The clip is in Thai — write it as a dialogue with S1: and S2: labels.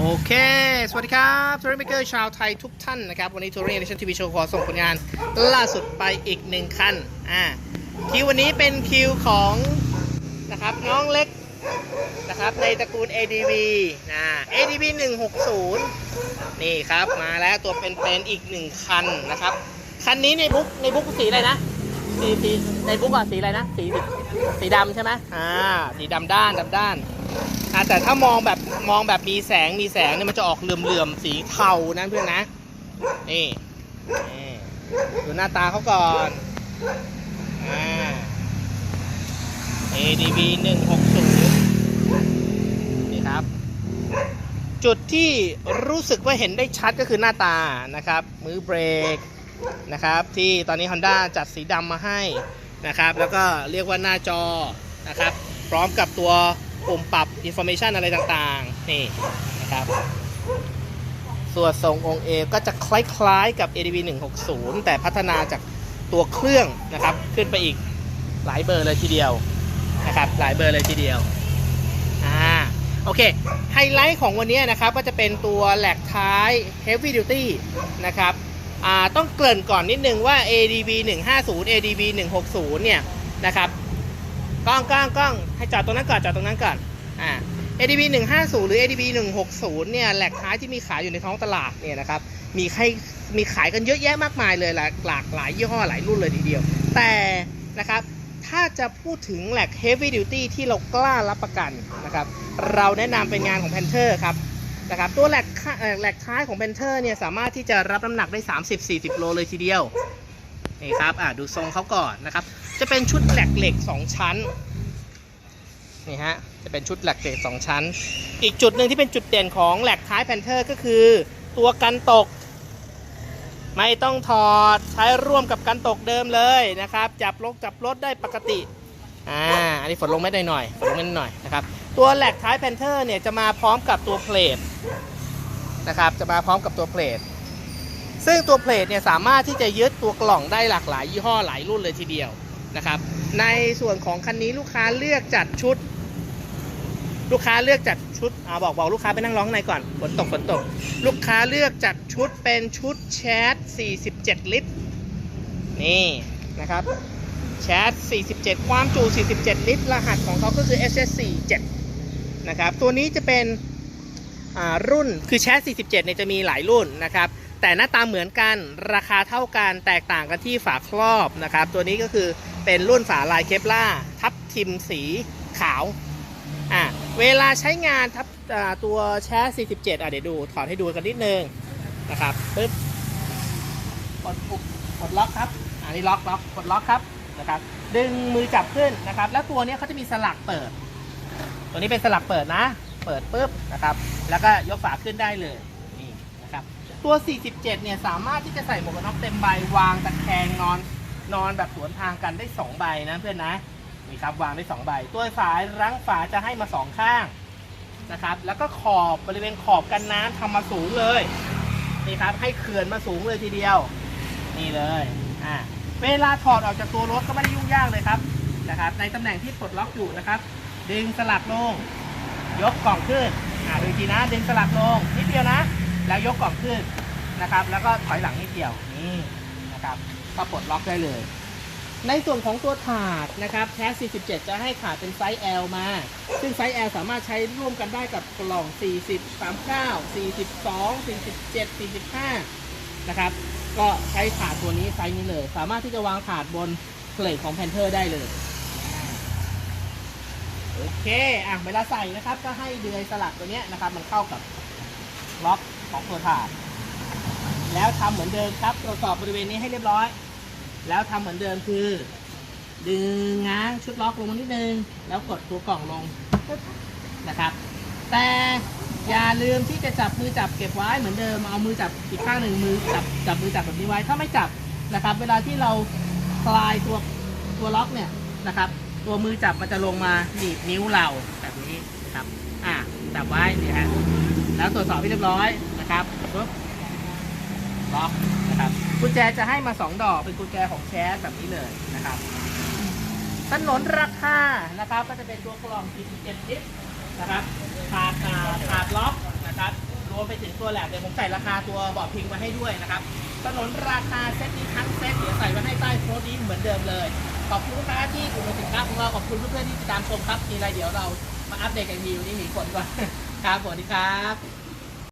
S1: โอเค สวัสดีครับทัวริเมเกอร์ชาวไทยทุกท่านนะครับ วันนี้ทัวริงเนชั่นทีวีโชว์ขอส่งผลงานล่าสุดไปอีกหนึ่งคันอ่าคิววันนี้เป็นคิวของนะครับน้องเล็กนะครับในตระกูล ADV นะ ADV 160 นี่ครับมาแล้วตัวเป็นๆอีกหนึ่งคันนะครับ คันนี้ในบุ๊กในบุ๊กสีอะไรนะสีสีในบุ๊กอะสีอะไรนะสีสีดำใช่ไหมอ่าสีดำด้านดำด้าน อะแต่ถ้ามองแบบมองแบบมีแสงมีแสงเนี่ยมันจะออกเหลื่อมๆสีเทานะเพื่อนนะนี่นี่ดูหน้าตาเขาก่อนอ่า ADV 160นี่ครับ จุดที่รู้สึกว่าเห็นได้ชัดก็คือหน้าตานะครับ มือเบรกนะครับ ที่ตอนนี้ Honda จัดสีดำมาให้นะครับ แล้วก็เรียกว่าหน้าจอนะครับ พร้อมกับตัว ปุ่มปรับ Information อะไรต่างๆ นี่นะครับ ส่วนทรงองค์เอก็จะคล้ายๆกับ ADV 160 แต่พัฒนาจากตัวเครื่องนะครับ ขึ้นไปอีกหลายเบอร์เลยทีเดียวนะครับ หลายเบอร์เลยทีเดียว อ่า โอเค ไฮไลท์ของวันนี้นะครับ ก็จะเป็นตัวแหลกท้าย Heavy Duty นะครับอ่าต้องเกริ่นก่อนนิดนึงว่า ADV 150 ADV 160 เนี่ยนะครับ กล้องกล้องกล้องให้จอดตรงนั้นก่อนจอดตรงนั้นก่อนอ่า ADV 150 หรือ ADV 160 เนี่ยแหลกท้ายที่มีขายอยู่ในท้องตลาดเนี่ยนะครับมีใครมีขายกันเยอะแยะมากมายเลยหลากหลากหลายยี่ห้อหลายรุ่นเลยทีเดียว แต่นะครับถ้าจะพูดถึงแหลก Heavy Duty ที่เรากล้ารับประกันนะครับเราแนะนำเป็นงานของ Panther ครับนะครับตัวแหลกแหลกท้ายของ Panther เนี่ยสามารถที่จะรับน้ำหนักได้ 30-40 โลเลยทีเดียวนี่ครับอะดูทรงเขาก่อนนะครับ จะเป็นชุดแหลกเหล็ก2ชั้นนี่ฮะจะเป็นชุดแหลกเหล็ก2ชั้น อีกจุดหนึ่งที่เป็นจุดเด่นของแหลกท้าย Panther ก็คือ ตัวกันตก ไม่ต้องถอดใช้ร่วมกับกันตกเดิมเลยนะครับ จับลงจับรถได้ปกติอ่าอันนี้ฝนลงไม่ได้หน่อยฝนลงไม่ได้หน่อยนะครับตัวแหลกท้ายแพนเทอร์เนี่ยจะมาพร้อมกับตัวเพลทนะครับจะมาพร้อมกับตัวเพลทซึ่งตัวเพลทเนี่ยสามารถที่จะยึดตัวกล่องได้หลากหลายยี่ห้อหลายรุ่นเลยทีเดียว นะครับในส่วนของคันนี้ลูกค้าเลือกจัดชุด ลูกค้าเลือกจัดชุดอ่าบอกบอกลูกค้าไปนั่งร้องข้างในก่อนฝนตกฝนตก ลูกค้าเลือกจัดชุดเป็นชุดแชท 47 ลิตร นี่นะครับแชท 47 ความจุ 47 ลิตร รหัสของเขาก็คือ SS47 นะครับ ตัวนี้จะเป็นอ่ารุ่น คือแชท 47 เนี่ยจะมีหลายรุ่นนะครับ แต่หน้าตาเหมือนกัน ราคาเท่ากัน แตกต่างกันที่ฝาครอบนะครับ ตัวนี้ก็คือ เป็นรุ่นฝาลายเคปล่าทับทิมสีขาวอะเวลาใช้งานทับตัวแชท47อะเดี๋ยวดูถอดให้ดูกันนิดนึงนะครับปึ๊บกดปุ่มกดล็อกครับอันนี้ล็อกล็อกกดล็อกครับนะครับดึงมือจับขึ้นนะครับ แล้วตัวนี้เขาจะมีสลักเปิด ตัวนี้เป็นสลักเปิดนะ เปิดปุ๊บนะครับ แล้วก็ยกฝาขึ้นได้เลยนี่นะครับ ตัว 47 เนี่ยสามารถที่จะใส่หมวกกันน็อกเต็มใบวางตะแคงนอน นอนแบบสวนทางกันได้2ใบนะเพื่อนนะนี่ครับวางได้2ใบตัวฝารั้งฝาจะให้มา2ข้างนะครับ แล้วก็ขอบบริเวณขอบกันน้ำทำมาสูงเลยนี่ครับ ให้เขื่อนมาสูงเลยทีเดียว นี่เลยอ่าเวลาถอดออกจากตัวรถก็ไม่ได้ยุ่งยากเลยครับนะครับ ในตำแหน่งที่ปลดล็อกอยู่นะครับ ดึงสลักลง ยกกล่องขึ้นอ่าดูทีนะดึงสลักลงนิดเดียวนะ แล้วยกกล่องขึ้นนะครับ แล้วก็ถอยหลังนิดเดียวนี่นะครับ ก็ปลดล็อกได้เลย ในส่วนของตัวถาดนะครับแชส47 จะให้ถาดเป็นไซส์ L มา ซึ่งไซส์ L สามารถใช้ร่วมกันได้กับกล่อง 40 39 42 47 45 นะครับ ก็ใช้ถาดตัวนี้ไซส์นี้เลย สามารถที่จะวางถาดบนเพลทของแพนเทอร์ได้เลย โอเค อะเวลาใส่นะครับ ก็ให้เดือยสลักตัวนี้นะครับ มันเข้ากับล็อกของตัวถาดแล้วทำเหมือนเดิมครับ ตรวจสอบบริเวณนี้ให้เรียบร้อย แล้วทำเหมือนเดิมคือ ดึงง้างชุดล็อกลงมานิดนึง แล้วกดตัวกล่องลงนะครับ แต่อย่าลืมที่จะจับมือจับเก็บไว้เหมือนเดิมเอามือจับอีกข้างหนึ่งมือจับจับมือจับแบบนี้ไว้ถ้าไม่จับนะครับ เวลาที่เราคลายตัวตัวล็อกเนี่ยนะครับ ตัวมือจับมันจะลงมาหนีบนิ้วเราแบบนี้ครับอะจับไว้นี่ฮะแล้วตรวจสอบให้เรียบร้อยนะครับปุ๊บล็อก กุญแจจะให้มา 2 ดอก เป็นกุญแจของแชสแบบนี้เลยนะครับ ถนนราคานะครับ ก็จะเป็นตัวกล่อง47ลิตรนะครับถาดอ่าถาดล็อกนะครับ รวมไปถึงตัวแหลกเดี๋ยวผมใส่ราคาตัวบอร์ดพิงมาให้ด้วยนะครับ ถนนราคาเซตนี้ทั้งเซตเดี๋ยวใส่ไว้ให้ใต้โพสต์นี้เหมือนเดิมเลย ขอบคุณลูกค้าที่อุดหนุนสินค้าของเรา ขอบคุณเพื่อนๆที่ติดตามชมครับ มีอะไรเดี๋ยวเรามาอัปเดตกันทีวันนี้หนีฝนก่อน ครับสวัสดีครับ